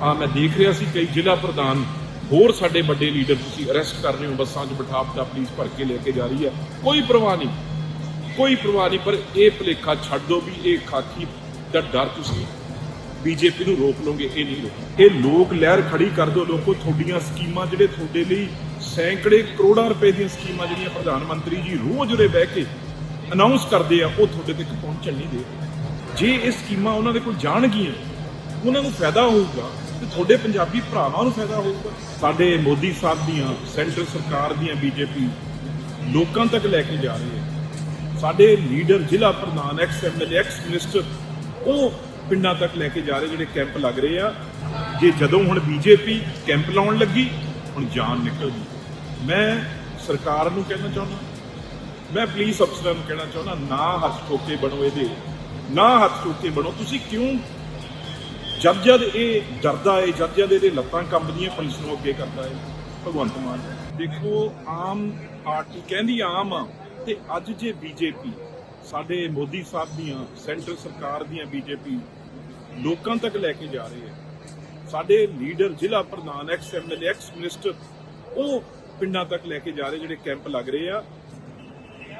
ਆ ਮੈਂ ਦੇਖ ਰਿਹਾ ਸੀ, ਕਈ ਜ਼ਿਲ੍ਹਾ ਪ੍ਰਧਾਨ ਹੋਰ ਸਾਡੇ ਵੱਡੇ ਲੀਡਰ ਤੁਸੀਂ ਅਰੈਸਟ ਕਰ ਰਹੇ ਹੋ, ਬੱਸਾਂ 'ਚ ਬਿਠਾ ਬਿਠਾ ਪੁਲਿਸ ਭਰ ਕੇ ਲੈ ਕੇ ਜਾ ਰਹੀ ਹੈ। ਕੋਈ ਪਰਵਾਹ ਨਹੀਂ, ਕੋਈ ਪਰਵਾਹ ਨਹੀਂ, ਪਰ ਇਹ ਭੁਲੇਖਾ ਛੱਡ ਦਿਓ ਵੀ ਇਹ ਖਾਕੀ ਦਾ ਡਰ ਤੁਸੀਂ ਬੀਜੇਪੀ ਨੂੰ ਰੋਕ ਲਓਗੇ, ਇਹ ਨਹੀਂ ਰੋਕ ਇਹ ਲੋਕ ਲਹਿਰ ਖੜੀ ਕਰ ਦਿਓ, ਲੋਕੋ, ਤੁਹਾਡੀਆਂ ਸਕੀਮਾਂ ਜਿਹੜੇ ਤੁਹਾਡੇ ਲਈ ਸੈਂਕੜੇ ਕਰੋੜਾਂ ਰੁਪਏ ਦੀਆਂ ਸਕੀਮਾਂ ਜਿਹੜੀਆਂ ਪ੍ਰਧਾਨ ਮੰਤਰੀ ਜੀ ਰੋਜ਼ ਉਰੇ ਬਹਿ ਕੇ ਅਨਾਉਂਸ ਕਰਦੇ ਆ, ਉਹ ਤੁਹਾਡੇ ਤੱਕ ਪਹੁੰਚਣ ਨਹੀਂ ਦੇ ਜੇ ਇਹ ਸਕੀਮਾਂ ਉਹਨਾਂ ਦੇ ਕੋਲ ਜਾਣਗੀਆਂ, ਉਹਨਾਂ ਨੂੰ ਫਾਇਦਾ ਹੋਊਗਾ। ਤੇ ਤੁਹਾਡੇ ਪੰਜਾਬੀ ਭਰਾਵਾਂ ਨੂੰ ਫਾਇਦਾ ਹੋਊਗਾ? ਸਾਡੇ ਮੋਦੀ ਸਾਹਿਬ ਦੀਆਂ, ਸੈਂਟਰ ਸਰਕਾਰ ਦੀਆਂ ਬੀਜੇਪੀ ਲੋਕਾਂ ਤੱਕ ਲੈ ਕੇ ਜਾ ਰਹੀ ਹੈ। ਸਾਡੇ ਲੀਡਰ ਜ਼ਿਲ੍ਹਾ ਪ੍ਰਧਾਨ ਐਕਸ ਐਮਐਲਏ ਐਕਸ ਮਿਨਿਸਟਰ ਉਹ ਪਿੰਡਾਂ ਤੱਕ ਲੈ ਕੇ ਜਾ ਰਹੇ ਜਿਹੜੇ ਕੈਂਪ ਲੱਗ ਰਹੇ ਆ। ਜੇ ਜਦੋਂ ਹੁਣ ਬੀਜੇਪੀ ਕੈਂਪ ਲਾਉਣ ਲੱਗੀ, ਹੁਣ ਜਾਨ ਨਿਕਲ ਗਈ। ਮੈਂ ਸਰਕਾਰ ਨੂੰ ਕਹਿਣਾ ਚਾਹੁੰਦਾ, ਮੈਂ ਪੁਲਿਸ ਅਫਸਰਾਂ ਨੂੰ ਕਹਿਣਾ ਚਾਹੁੰਦਾ, ਨਾ ਹੱਥ ਠੋਕੇ ਬਣੋ ਇਹਦੇ, ਨਾ ਹੱਥ ਠੋਕੇ ਬਣੋ। ਤੁਸੀਂ ਕਿਉਂ ਜਦ ਜਦ ਇਹ ਡਰਦਾ ਹੈ, ਜਦ ਜਦ ਇਹਦੇ ਲੱਤਾਂ ਕੰਬਦੀਆਂ, ਪੁਲਿਸ ਨੂੰ ਅੱਗੇ ਕਰਦਾ ਹੈ। ਭਗਵੰਤ ਮਾਨ। ਦੇਖੋ, ਆਮ ਪਾਰਟੀ ਕਹਿੰਦੀ ਆਮ ਆ, ਤੇ ਅੱਜ ਜੇ ਬੀਜੇਪੀ ਸਾਡੇ ਮੋਦੀ ਸਾਹਿਬ ਦੀਆਂ, ਸੈਂਟਰ ਸਰਕਾਰ ਦੀਆਂ ਬੀਜੇਪੀ ਲੋਕਾਂ ਤੱਕ ਲੈ ਕੇ ਜਾ ਰਹੀ ਹੈ। ਸਾਡੇ ਲੀਡਰ, ਜ਼ਿਲ੍ਹਾ ਪ੍ਰਧਾਨ ਐਕਸ ਐਮਐਲਏ ਐਕਸ ਮਿਨਿਸਟਰ ਉਹ ਪਿੰਡਾਂ ਤੱਕ ਲੈ ਕੇ ਜਾ ਰਹੇ, ਜਿਹੜੇ ਕੈਂਪ ਲੱਗ ਰਹੇ ਆ।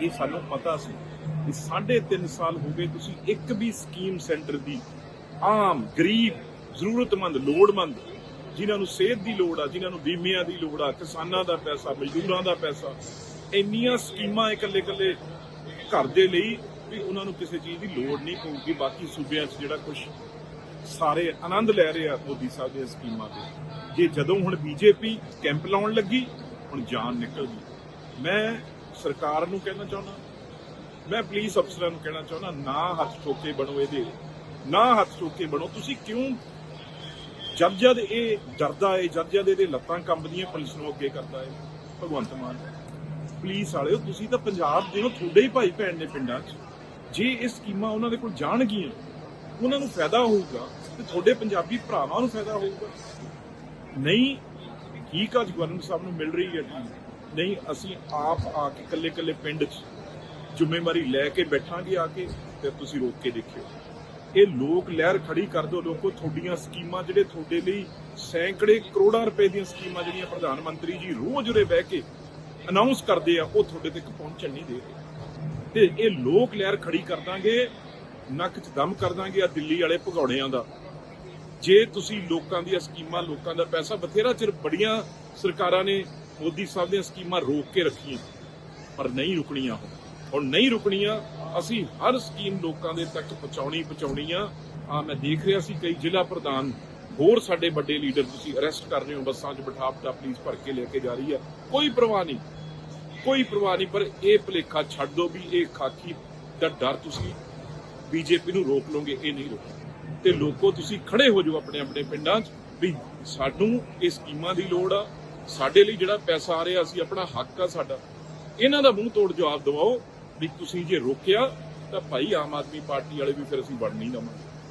ਇਹ ਸਾਨੂੰ ਪਤਾ ਸੀ ਕਿ ਸਾਢੇ ਤਿੰਨ ਸਾਲ ਹੋ ਗਏ, ਤੁਸੀਂ ਇੱਕ ਵੀ ਸਕੀਮ ਸੈਂਟਰ ਦੀ ਆਮ, ਗਰੀਬ, ਜ਼ਰੂਰਤਮੰਦ, ਲੋੜਮੰਦ, ਜਿਨ੍ਹਾਂ ਨੂੰ ਸਿਹਤ ਦੀ ਲੋੜ ਆ, ਜਿਨ੍ਹਾਂ ਨੂੰ ਬੀਮਿਆਂ ਦੀ ਲੋੜ ਆ, ਕਿਸਾਨਾਂ ਦਾ ਪੈਸਾ, ਮਜ਼ਦੂਰਾਂ ਦਾ ਪੈਸਾ, ਇੰਨੀਆਂ ਸਕੀਮਾਂ ਇਕੱਲੇ ਇਕੱਲੇ ਘਰ ਦੇ ਲਈ ਵੀ ਉਹਨਾਂ ਨੂੰ ਕਿਸੇ ਚੀਜ਼ ਦੀ ਲੋੜ ਨਹੀਂ ਪਊਗੀ। ਬਾਕੀ ਸੂਬਿਆਂ 'ਚ ਜਿਹੜਾ ਕੁਝ ਸਾਰੇ ਆਨੰਦ ਲੈ ਰਹੇ ਆ ਮੋਦੀ ਸਾਹਿਬ ਦੀਆਂ ਸਕੀਮਾਂ ਤੇ। ਜੇ ਜਦੋਂ ਹੁਣ ਬੀਜੇਪੀ ਕੈਂਪ ਲਾਉਣ ਲੱਗੀ, ਹੁਣ ਜਾਨ ਨਿਕਲ ਗਈ। ਮੈਂ ਸਰਕਾਰ ਨੂੰ ਕਹਿਣਾ ਚਾਹੁੰਦਾ, ਮੈਂ ਪੁਲਿਸ ਅਫਸਰਾਂ ਨੂੰ ਕਹਿਣਾ ਚਾਹੁੰਦਾ, ਨਾ ਹੱਥ ਠੋਕੇ ਬਣੋ ਇਹਦੇ। ਨਾ ਹੱਥ ਠੋਕੇ ਬਣੋ। ਤੁਸੀਂ ਕਿਉਂ ਜਦ ਜਦ ਇਹ ਡਰਦਾ ਏ ਜਦ ਜਦ ਇਹਦੇ ਲੱਤਾਂ ਕੰਬਦੀਆਂ, ਪੁਲਿਸ ਨੂੰ ਅੱਗੇ ਕਰਦਾ ਏ? ਭਗਵੰਤ ਮਾਨ, ਪੁਲਿਸ ਵਾਲਿਓ, ਤੁਸੀਂ ਤਾਂ ਪੰਜਾਬ ਦੇ ਹੋ, ਤੁਹਾਡੇ ਹੀ ਭਾਈ ਭੈਣ ਨੇ ਪਿੰਡਾਂ 'ਚ। ਜੇ ਇਹ ਸਕੀਮਾਂ ਉਹਨਾਂ ਦੇ ਕੋਲ ਜਾਣਗੀਆਂ, ਉਹਨਾਂ ਨੂੰ ਫਾਇਦਾ ਹੋਊਗਾ ਤੇ ਤੁਹਾਡੇ ਪੰਜਾਬੀ ਭਰਾਵਾਂ ਨੂੰ ਫਾਇਦਾ ਹੋਊਗਾ। ਨਹੀਂ, ਠੀਕ ਆ ਗਵਰਨਰ ਸਾਹਿਬ ਨੂੰ ਮਿਲ ਰਹੀ ਹੈ ਜੀ। ਨਹੀਂ, ਅਸੀਂ ਆਪ ਆ ਕੇ ਇਕੱਲੇ ਇਕੱਲੇ ਪਿੰਡ 'ਚ ਜ਼ਿੰਮੇਵਾਰੀ ਲੈ ਕੇ ਬੈਠਾਂਗੇ ਆ ਕੇ ਤੇ ਤੁਸੀਂ ਰੋਕ ਕੇ ਦੇਖਿਓ। ਇਹ ਲੋਕ ਲਹਿਰ ਖੜੀ ਕਰ ਦਿਓ ਲੋਕੋ, ਤੁਹਾਡੀਆਂ ਸਕੀਮਾਂ ਜਿਹੜੇ ਤੁਹਾਡੇ ਲਈ ਸੈਂਕੜੇ ਕਰੋੜਾਂ ਰੁਪਏ ਦੀਆਂ ਸਕੀਮਾਂ ਜਿਹੜੀਆਂ ਪ੍ਰਧਾਨ ਮੰਤਰੀ ਜੀ ਰੋਜ਼ ਉਰੇ ਬਹਿ ਕੇ ਅਨਾਉਂਸ ਕਰਦੇ ਆ, ਉਹ ਤੁਹਾਡੇ ਤੱਕ ਪਹੁੰਚਣ ਨਹੀਂ ਦੇ ਰਹੇ। ਤੇ ਇਹ ਲੋਕ ਲਹਿਰ ਖੜੀ ਕਰ ਦਾਂਗੇ, ਨੱਕ 'ਚ ਦਮ ਕਰ ਦਾਂਗੇ ਆ ਦਿੱਲੀ ਵਾਲੇ ਭਗੌੜਿਆਂ ਦਾ। ਜੇ ਤੁਸੀਂ ਲੋਕਾਂ ਦੀਆਂ ਸਕੀਮਾਂ, ਲੋਕਾਂ ਦਾ ਪੈਸਾ, ਬਥੇਰਾ ਚਿਰ ਬੜੀਆਂ ਸਰਕਾਰਾਂ ਨੇ ਮੋਦੀ ਸਾਹਿਬ ਦੀਆਂ ਸਕੀਮਾਂ ਰੋਕ ਕੇ ਰੱਖੀਆਂ, ਪਰ ਨਹੀਂ ਰੁਕਣੀਆਂ ਹੁਣ। ਹੁਣ ਨਹੀਂ ਰੁਕਣੀਆਂ, ਅਸੀਂ ਹਰ ਸਕੀਮ ਲੋਕਾਂ ਦੇ ਤੱਕ ਪਹੁੰਚਾਉਣੀ ਪਹੁੰਚਾਉਣੀ ਆ ਆ ਮੈਂ ਦੇਖ ਰਿਹਾ ਸੀ ਕਈ ਜ਼ਿਲ੍ਹਾ ਪ੍ਰਧਾਨ, ਹੋਰ ਸਾਡੇ ਵੱਡੇ ਲੀਡਰ ਤੁਸੀਂ ਅਰੈਸਟ ਕਰ ਰਹੇ ਹੋ, ਬੱਸਾਂ 'ਚ ਬਿਠਾ ਬਿਠਾ ਪੁਲਿਸ ਭਰ ਕੇ ਲੈ ਕੇ ਜਾ ਰਹੀ ਹੈ। ਕੋਈ ਪਰਵਾਹ ਨਹੀਂ, ਕੋਈ ਪਰਵਾਹ ਨਹੀਂ, ਪਰ ਇਹ ਭੁਲੇਖਾ ਛੱਡ ਦਿਓ ਵੀ ਇਹ ਖਾਕੀ ਦਾ ਡਰ ਤੁਸੀਂ ਬੀਜੇਪੀ ਨੂੰ ਰੋਕ ਲਓਗੇ, ਇਹ ਨਹੀਂ ਰੋਕ ਤੇ ਲੋਕੋ ਤੁਸੀਂ ਖੜੇ ਹੋ ਜਾਓ ਆਪਣੇ ਆਪਣੇ ਪਿੰਡਾਂ 'ਚ ਵੀ ਸਾਨੂੰ ਇਹ ਸਕੀਮਾਂ ਦੀ ਲੋੜ ਆ। ਸਾਡੇ ਲਈ ਜਿਹੜਾ ਪੈਸਾ ਆ ਰਿਹਾ, ਅਸੀਂ ਆਪਣਾ ਹੱਕ ਆ ਸਾਡਾ। ਇਹਨਾਂ ਦਾ ਮੂੰਹ ਤੋੜ ਜਵਾਬ ਦਿਵਾਓ। ਵੀ ਤੁਸੀਂ ਜੇ ਰੋਕਿਆ ਤਾਂ ਭਾਈ ਆਮ ਆਦਮੀ ਪਾਰਟੀ ਵਾਲੇ ਵੀ ਫਿਰ ਅਸੀਂ ਵੜ ਨਹੀਂ ਦਵਾਂਗੇ